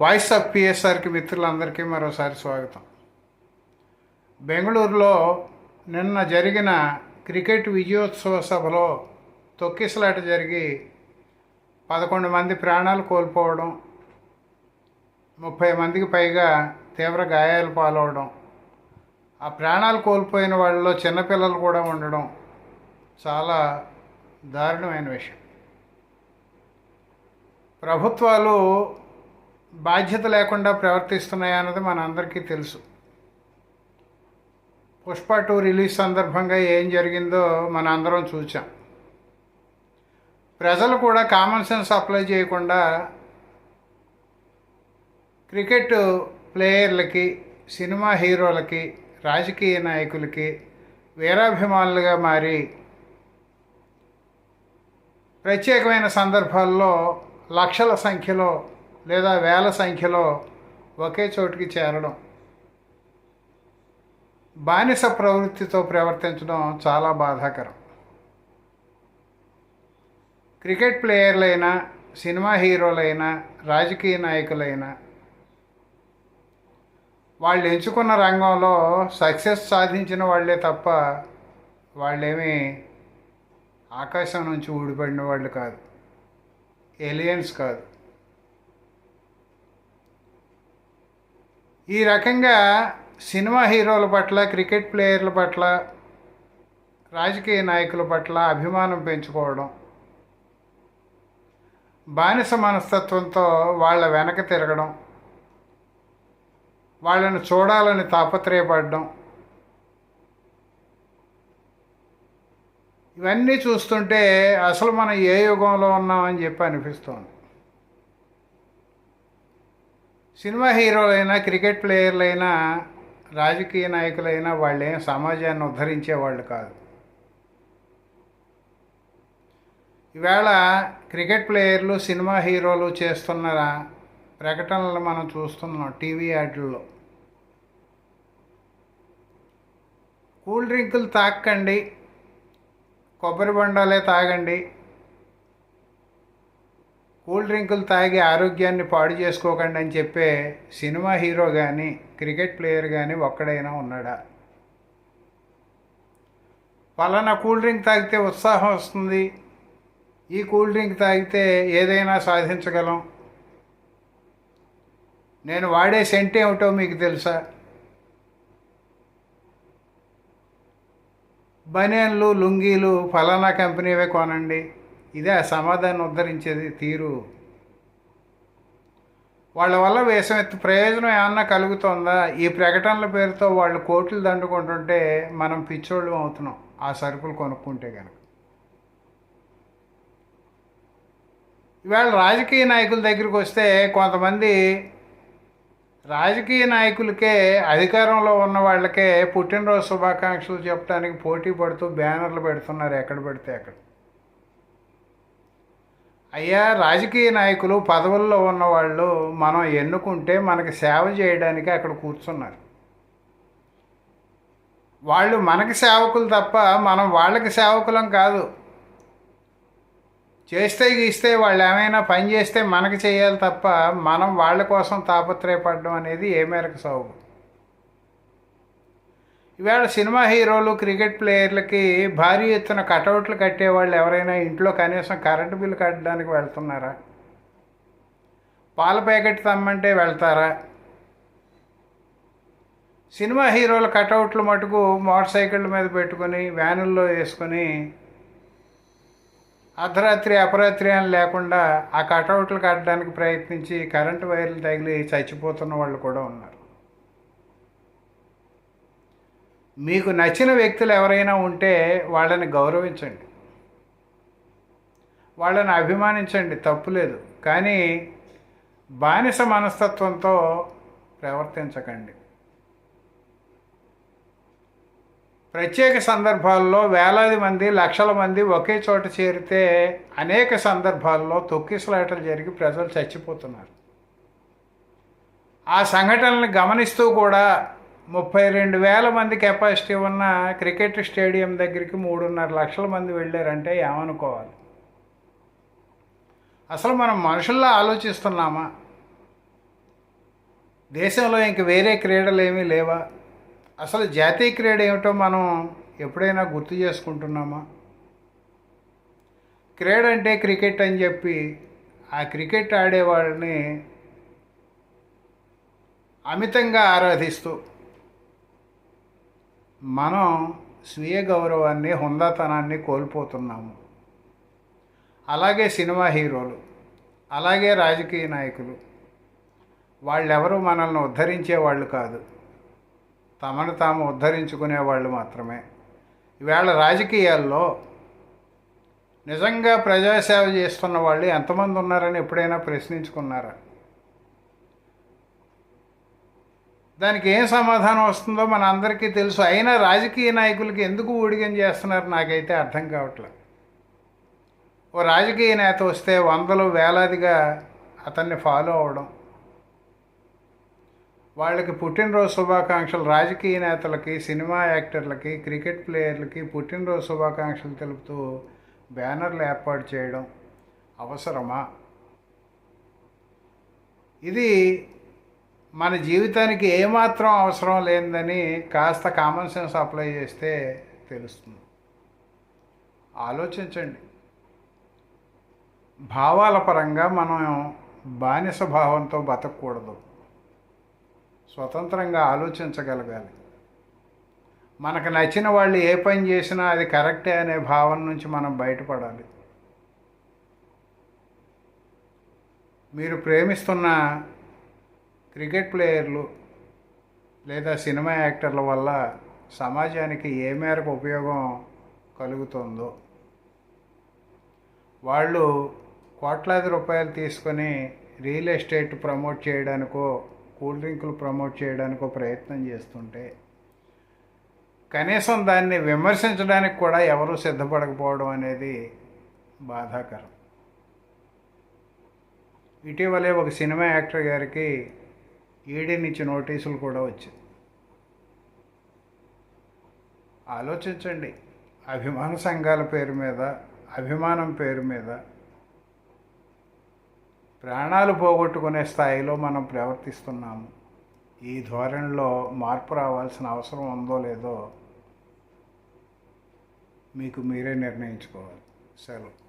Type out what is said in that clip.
Voice of పిఎస్ఆర్కి మిత్రులందరికీ మరోసారి స్వాగతం. బెంగళూరులో నిన్న జరిగిన క్రికెట్ విజయోత్సవ సభలో తొక్కిసలాట జరిగి పదకొండు మంది ప్రాణాలు కోల్పోవడం ముప్పై మందికి పైగా తీవ్ర గాయాలు పాలవడం ఆ ప్రాణాలు కోల్పోయిన వాళ్ళలో చిన్నపిల్లలు కూడా ఉండడం చాలా దారుణమైన విషయం. ప్రభుత్వాలు బాధ్యత లేకుండా ప్రవర్తిస్తున్నాయన్నది మనందరికీ తెలుసు. పుష్ప టూ రిలీజ్ సందర్భంగా ఏం జరిగిందో మన అందరం చూచాం. ప్రజలు కూడా కామన్ సెన్స్ అప్లై చేయకుండా క్రికెట్ ప్లేయర్లకి సినిమా హీరోలకి రాజకీయ నాయకులకి వీరాభిమానులుగా మారి ప్రత్యేకమైన సందర్భాల్లో లక్షల సంఖ్యలో లేదా వేల సంఖ్యలో ఒకే చోటుకి చేరడం. బానిస ప్రవృత్తితో ప్రవర్తించడం చాలా బాధాకరం. క్రికెట్ ప్లేయర్లైనా సినిమా హీరోలైనా రాజకీయ నాయకులైనా వాళ్ళు ఎంచుకున్న రంగంలో సక్సెస్ సాధించిన వాళ్ళే తప్ప వాళ్ళేమీ ఆకాశం నుంచి ఊడిపడిన వాళ్ళు కాదు. ఏలియన్స్ కాదు. ఈ రకంగా సినిమా హీరోల పట్ల క్రికెట్ ప్లేయర్ల పట్ల రాజకీయ నాయకుల పట్ల అభిమానం పెంచుకోవడం బానిస మనస్తత్వంతో వాళ్ళ వెనక తిరగడం వాళ్ళని చూడాలని తాపత్రయపడడం ఇవన్నీ చూస్తుంటే అసలు మనం ఏ యుగంలో ఉన్నామని చెప్పి అనిపిస్తోంది. సినిమా హీరోలైనా క్రికెట్ ప్లేయర్లైనా రాజకీయ నాయకులైనా వాళ్ళేం సమాజాన్ని ఉద్ధరించేవాళ్ళు కాదు. ఈవేళ క్రికెట్ ప్లేయర్లు సినిమా హీరోలు చేస్తున్న ప్రకటనలు మనం చూస్తున్నాం టీవీ యాడ్లలో. కూల్ డ్రింకులు తాకండి కొబ్బరి బండాలే తాగండి కూల్ డ్రింకులు తాగి ఆరోగ్యాన్ని పాడు చేసుకోకండి అని చెప్పే సినిమా హీరో కానీ క్రికెట్ ప్లేయర్ కానీ ఒక్కడైనా ఉన్నాడా? పలానా కూల్ డ్రింక్ తాగితే ఉత్సాహం వస్తుంది. ఈ కూల్ డ్రింక్ తాగితే ఏదైనా సాధించగలం. నేను వాడే సెంట్ ఏమిటో మీకు తెలుసా? బనియన్లు లుంగీలు ఫలానా కంపెనీవే కొనండి. ఇదే ఆ సమాధానం ఉద్ధరించేది తీరు. వాళ్ళ వల్ల వేషం ఎత్తు ప్రయోజనం ఏమన్నా కలుగుతుందా? ఈ ప్రకటనల పేరుతో వాళ్ళు కోట్లు దండుకుంటుంటే మనం పిచ్చోళ్ళు అవుతున్నాం. ఆ సరుకులు కొనుక్కుంటే కనుక ఇవాళ రాజకీయ నాయకుల దగ్గరికి వస్తే కొంతమంది రాజకీయ నాయకులకే అధికారంలో ఉన్న వాళ్ళకే పుట్టినరోజు శుభాకాంక్షలు చెప్పడానికి పోటీ పడుతూ బ్యానర్లు పెడుతున్నారు ఎక్కడ పెడితే అక్కడ. అయ్యా రాజకీయ నాయకులు పదవుల్లో ఉన్నవాళ్ళు మనం ఎన్నుకుంటే మనకి సేవ చేయడానికి అక్కడ కూర్చున్నారు. వాళ్ళు మనకి సేవకులు తప్ప మనం వాళ్ళకి సేవకులం కాదు. చేస్తే గీస్తే వాళ్ళు ఏమైనా పని చేస్తే మనకి చేయాలి తప్ప మనం వాళ్ళ కోసం తాపత్రయపడడం అనేది ఏ మేరకు సౌగు ఇవాళ సినిమా హీరోలు క్రికెట్ ప్లేయర్లకి భారీ ఎత్తున కటౌట్లు కట్టేవాళ్ళు ఎవరైనా ఇంట్లో కనీసం కరెంటు బిల్లు కట్టడానికి వెళ్తున్నారా? పాల ప్యాకెట్ తమ్మంటే వెళ్తారా? సినిమా హీరోల కటౌట్లు మటుకు మోటార్ సైకిళ్ళ మీద పెట్టుకొని వ్యానుల్లో వేసుకొని అర్ధరాత్రి అపరాత్రి అని లేకుండా ఆ కటౌట్లు కట్టడానికి ప్రయత్నించి కరెంటు వైర్లు తగిలి చచ్చిపోతున్న వాళ్ళు కూడా ఉన్నారు. మీకు నచ్చిన వ్యక్తులు ఎవరైనా ఉంటే వాళ్ళని గౌరవించండి. వాళ్ళని అభిమానించండి తప్పులేదు కానీ బానిస మనస్తత్వంతో ప్రవర్తించకండి. ప్రత్యేక సందర్భాల్లో వేలాది మంది లక్షల మంది ఒకే చోట చేరితే అనేక సందర్భాల్లో తొక్కిసలాటలు జరిగి ప్రజలు చచ్చిపోతున్నారు. ఆ సంఘటనలను గమనిస్తూ కూడా ముప్పై రెండు వేల మంది కెపాసిటీ ఉన్న క్రికెట్ స్టేడియం దగ్గరికి మూడున్నర లక్షల మంది వెళ్ళారంటే ఏమనుకోవాలి? అసలు మనం మనుషుల్లో ఆలోచిస్తున్నామా? దేశంలో ఇంక వేరే క్రీడలు ఏమీ లేవా? అసలు జాతీయ క్రీడ ఏమిటో మనం ఎప్పుడైనా గుర్తు చేసుకుంటున్నామా? క్రీడ అంటే క్రికెట్ అని చెప్పి ఆ క్రికెట్ ఆడేవాడిని అమితంగా ఆరాధిస్తూ మనం స్వీయ గౌరవాన్ని హుందాతనాన్ని కోల్పోతున్నాము. అలాగే సినిమా హీరోలు అలాగే రాజకీయ నాయకులు వాళ్ళెవరూ మనల్ని ఉద్ధరించే వాళ్ళు కాదు. తమను తాము ఉద్ధరించుకునే వాళ్ళు మాత్రమే. ఇవాళ రాజకీయాల్లో నిజంగా ప్రజాసేవ చేస్తున్న వాళ్ళు ఎంతమంది ఉన్నారని ఎప్పుడైనా ప్రశ్నించుకున్నారా? దానికి ఏం సమాధానం వస్తుందో మన అందరికీ తెలుసు. అయినా రాజకీయ నాయకులకి ఎందుకు ఊడిగం చేస్తున్నారు నాకైతే అర్థం కావట్లేదు. ఓ రాజకీయ నేత వస్తే వందలు వేలాదిగా అతన్ని ఫాలో అవడం వాళ్ళకి పుట్టినరోజు శుభాకాంక్షలు రాజకీయ నేతలకి సినిమా యాక్టర్లకి క్రికెట్ ప్లేయర్లకి పుట్టినరోజు శుభాకాంక్షలు తెలుపుతూ బ్యానర్లు ఏర్పాటు చేయడం అవసరమా? ఇది మన జీవితానికి ఏమాత్రం అవసరం లేదని కాస్త కామన్ సెన్స్ అప్లై చేస్తే తెలుస్తుంది. ఆలోచించండి. భావాల పరంగా మనం బానిస భావంతో బతకూడదు. స్వతంత్రంగా ఆలోచించగలగాలి. మనకు నచ్చిన వాళ్ళు ఏ పని చేసినా అది కరెక్టే అనే భావన నుంచి మనం బయటపడాలి. మీరు ప్రేమిస్తున్న క్రికెట్ ప్లేయర్లు లేదా సినిమా యాక్టర్ల వల్ల సమాజానికి ఏ మేరకు ఉపయోగం కలుగుతుందో. వాళ్ళు కోట్లాది రూపాయలు తీసుకొని రియల్ ఎస్టేట్ ప్రమోట్ చేయడానికో కూల్ డ్రింకులు ప్రమోట్ చేయడానికో ప్రయత్నం చేస్తుంటే కనీసం దాన్ని విమర్శించడానికి కూడా ఎవరూ సిద్ధపడకపోవడం అనేది బాధాకరం. ఇటీవలే ఒక సినిమా యాక్టర్ గారికి ఈడీ నుంచి నోటీసులు కూడా వచ్చాయి. ఆలోచించండి. అభిమాన సంఘాల పేరు మీద అభిమానం పేరు మీద ప్రాణాలు పోగొట్టుకునే స్థాయిలో మనం ప్రవర్తిస్తున్నాము. ఈ ధోరణిలో మార్పు రావాల్సిన అవసరం ఉందో లేదో మీకు మీరే నిర్ణయించుకోవాలి. సెలవు.